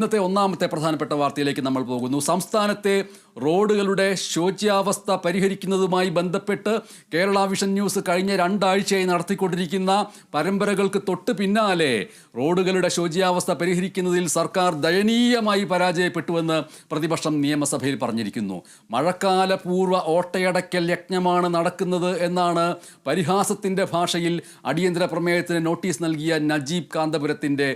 ഇന്നത്തെ ഒന്നാമത്തെ പ്രധാനപ്പെട്ട വാർത്തയിലേക്ക് നമ്മൾ പോകുന്നു. സംസ്ഥാനത്തെ റോഡുകളുടെ ശോച്യാവസ്ഥ പരിഹരിക്കുന്നതുമായി ബന്ധപ്പെട്ട് കേരള വിഷൻ ന്യൂസ് കഴിഞ്ഞ രണ്ടാഴ്ചയായി നടത്തിക്കൊണ്ടിരിക്കുന്ന പരമ്പരകൾക്ക് തൊട്ട് പിന്നാലെ റോഡുകളുടെ ശോച്യാവസ്ഥ പരിഹരിക്കുന്നതിൽ സർക്കാർ ദയനീയമായി പരാജയപ്പെട്ടുവെന്ന് പ്രതിപക്ഷം നിയമസഭയിൽ പറഞ്ഞിരിക്കുന്നു. മഴക്കാല പൂർവ ഓട്ടയടക്കൽ യജ്ഞമാണ് നടക്കുന്നത് എന്നാണ് പരിഹാസത്തിന്റെ ഭാഷയിൽ അടിയന്തര പ്രമേയത്തിന് നോട്ടീസ് നൽകിയ നജീബ് കാന്തപുരത്തിന്റെ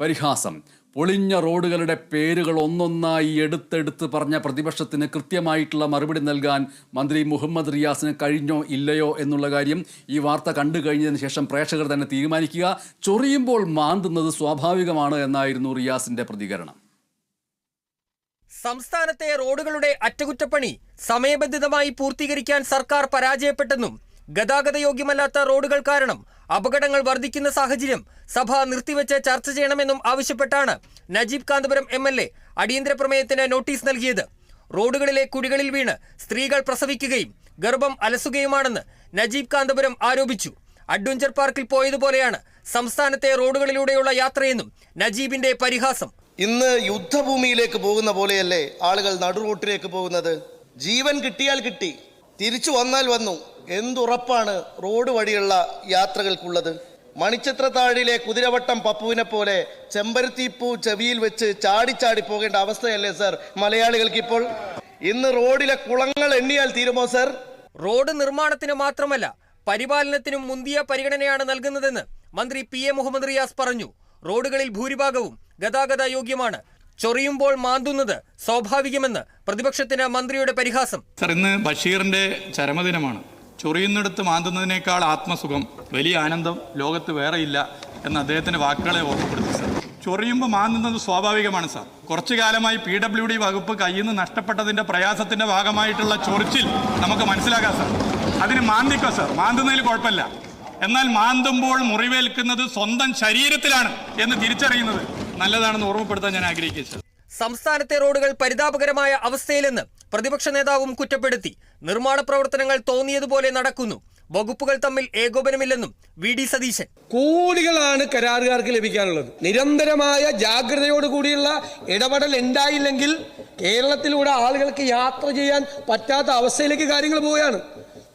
പരിഹാസം. പൊളിഞ്ഞ റോഡുകളുടെ പേരുകൾ ഒന്നൊന്നായി എടുത്തെടുത്ത് പറഞ്ഞ പ്രതിപക്ഷത്തിന് കൃത്യമായിട്ടുള്ള മറുപടി നൽകാൻ മന്ത്രി മുഹമ്മദ് റിയാസിന് കഴിഞ്ഞോ ഇല്ലയോ എന്നുള്ള കാര്യം ഈ വാർത്ത കണ്ടു കഴിഞ്ഞതിന് ശേഷം പ്രേക്ഷകർ തന്നെ തീരുമാനിക്കുക. ചൊറിയുമ്പോൾ മാന്തുന്നത് സ്വാഭാവികമാണ് എന്നായിരുന്നു റിയാസിന്റെ പ്രതികരണം. സംസ്ഥാനത്തെ റോഡുകളുടെ അറ്റകുറ്റപ്പണി സമയബന്ധിതമായി പൂർത്തീകരിക്കാൻ സർക്കാർ പരാജയപ്പെട്ടെന്നും ഗതാഗത യോഗ്യമല്ലാത്ത റോഡുകൾ കാരണം അപകടങ്ങൾ വർദ്ധിക്കുന്ന സാഹചര്യം സഭ നിർത്തിവെച്ച് ചർച്ച ചെയ്യണമെന്നും ആവശ്യപ്പെട്ടാണ് Najeeb Kanthapuram M L A അടിയന്തര പ്രമേയത്തിന് നോട്ടീസ് നൽകിയത്. റോഡുകളിലെ കുഴികളിൽ വീണ് സ്ത്രീകൾ പ്രസവിക്കുകയും ഗർഭം അലസുകയുമാണെന്ന് നജീബ് കാന്തപുരം ആരോപിച്ചു. അഡ്വഞ്ചർ പാർക്കിൽ പോയതുപോലെയാണ് സംസ്ഥാനത്തെ റോഡുകളിലൂടെയുള്ള യാത്രയെന്നും നജീബിന്റെ പരിഹാസം. ഇന്ന് യുദ്ധഭൂമിയിലേക്ക് പോകുന്ന പോലെയല്ലേ ആളുകൾ നടുറൂട്ടിലേക്ക് പോകുന്നത്? ജീവൻ കിട്ടിയാൽ കിട്ടി തിരിച്ചു വന്നാൽ വന്നു. എന്തുറപ്പാണ് റോഡ് വഴിയുള്ള യാത്രകൾക്കുള്ളത്? മണിച്ചിത്രത്താഴിലെ കുതിരവട്ടം പപ്പുവിനെ പോലെ ചെമ്പരത്തിപ്പൂ ചെവിയിൽ വെച്ച് ചാടിച്ചാടി പോകേണ്ട അവസ്ഥയല്ലേ സർ? മലയാളികൾക്ക് ഇപ്പോൾ ഇന്ന് റോഡിലെ കുളങ്ങൾ എണ്ണിയാൽ തീരുമോ സർ? റോഡ് നിർമ്മാണത്തിന് മാത്രമല്ല പരിപാലനത്തിനും മുന്തിയ പരിഗണനയാണ് നൽകുന്നതെന്ന് മന്ത്രി പി എ മുഹമ്മദ് റിയാസ് പറഞ്ഞു. റോഡുകളിൽ ഭൂരിഭാഗവും ഗതാഗത യോഗ്യമാണ്. ചൊറിയുമ്പോൾ മാന്തുന്നത് സ്വാഭാവികമെന്ന് പ്രതിപക്ഷത്തിന് മന്ത്രിയുടെ പരിഹാസം. സർ ഇന്ന് ബഷീറിന്റെ ചരമദിനമാണ്. ചൊറിയുന്നിടത്ത് മാന്തുന്നതിനേക്കാൾ ആത്മസുഖം വലിയ ആനന്ദം ലോകത്ത് വേറെയില്ല എന്ന് അദ്ദേഹത്തിന്റെ വാക്കുകളെ ഓർമ്മപ്പെടുത്തി സാർ. ചൊറിയുമ്പോൾ മാന്തുന്നത് സ്വാഭാവികമാണ് സാർ. കുറച്ചു കാലമായി പി ഡബ്ല്യു ഡി വകുപ്പ് കയ്യിൽ നിന്ന് നഷ്ടപ്പെട്ടതിന്റെ പ്രയാസത്തിന്റെ ഭാഗമായിട്ടുള്ള ചൊറിച്ചിൽ നമുക്ക് മനസ്സിലാക്കാം സാർ. അതിന് മാന്തിക്കോ സാർ? മാന്തുന്നതിൽ കുഴപ്പമില്ല. എന്നാൽ മാന്തുമ്പോൾ മുറിവേൽക്കുന്നത് സ്വന്തം ശരീരത്തിലാണ് എന്ന് തിരിച്ചറിയുന്നത് നല്ലതാണെന്ന് ഓർമ്മപ്പെടുത്താൻ ഞാൻ ആഗ്രഹിക്കുക സാർ. സംസ്ഥാനത്തെ റോഡുകൾ പരിതാപകരമായ അവസ്ഥയിലെന്ന് പ്രതിപക്ഷ നേതാവും കുറ്റപ്പെടുത്തി. നിർമ്മാണ പ്രവർത്തനങ്ങൾ തോന്നിയതുപോലെ നടക്കുന്നു. വകുപ്പുകൾ തമ്മിൽ ഏകോപനമില്ലെന്നും വി ഡി സതീശൻ. കൂലികളാണ് കരാറുകാർക്ക് ലഭിക്കാനുള്ളത്. നിരന്തരമായ ജാഗ്രതയോട് കൂടിയുള്ള ഇടപെടൽ ഉണ്ടായില്ലെങ്കിൽ കേരളത്തിലൂടെ ആളുകൾക്ക് യാത്ര ചെയ്യാൻ പറ്റാത്ത അവസ്ഥയിലേക്ക് കാര്യങ്ങൾ പോവുകയാണ്.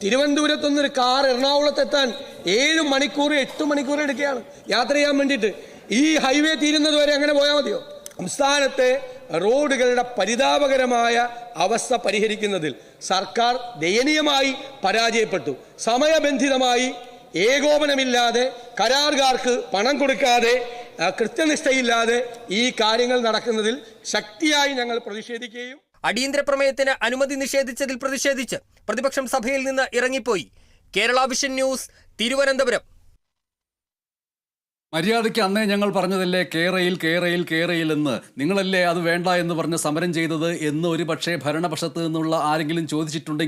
തിരുവനന്തപുരത്ത് നിന്നൊരു കാർ എറണാകുളത്ത് എത്താൻ ഏഴ് മണിക്കൂർ എട്ട് മണിക്കൂർ എടുക്കുകയാണ് യാത്ര ചെയ്യാൻ വേണ്ടിയിട്ട്. ഈ ഹൈവേ തീരുന്നത് വരെ അങ്ങനെ പോയാൽ മതിയോ? സംസ്ഥാനത്തെ റോഡുകളുടെ പരിതാപകരമായ അവസ്ഥ പരിഹരിക്കുന്നതിൽ സർക്കാർ ദയനീയമായി പരാജയപ്പെട്ടു. സമയബന്ധിതമായി ഏകോപനമില്ലാതെ കരാറുകാർക്ക് പണം കൊടുക്കാതെ കൃത്യനിഷ്ഠയില്ലാതെ ഈ കാര്യങ്ങൾ നടക്കുന്നതിൽ ശക്തിയായി ഞങ്ങൾ പ്രതിഷേധിക്കുകയും അടിയന്തര പ്രമേയത്തിന് അനുമതി നിഷേധിച്ചതിൽ പ്രതിഷേധിച്ച് പ്രതിപക്ഷം സഭയിൽ നിന്ന് ഇറങ്ങിപ്പോയി. Kerala vision news Thiruvananthapuram. മര്യാദയ്ക്ക് അന്നേ ഞങ്ങൾ പറഞ്ഞതല്ലേ കേരയിൽ കേരയിൽ കേരയിൽ എന്ന്. നിങ്ങളല്ലേ അത് വേണ്ട എന്ന് പറഞ്ഞ് സമരം ചെയ്തത് എന്ന് ഒരു പക്ഷേ ഭരണപക്ഷത്ത് നിന്നുള്ള ആരെങ്കിലും ചോദിച്ചിട്ടുണ്ടെങ്കിൽ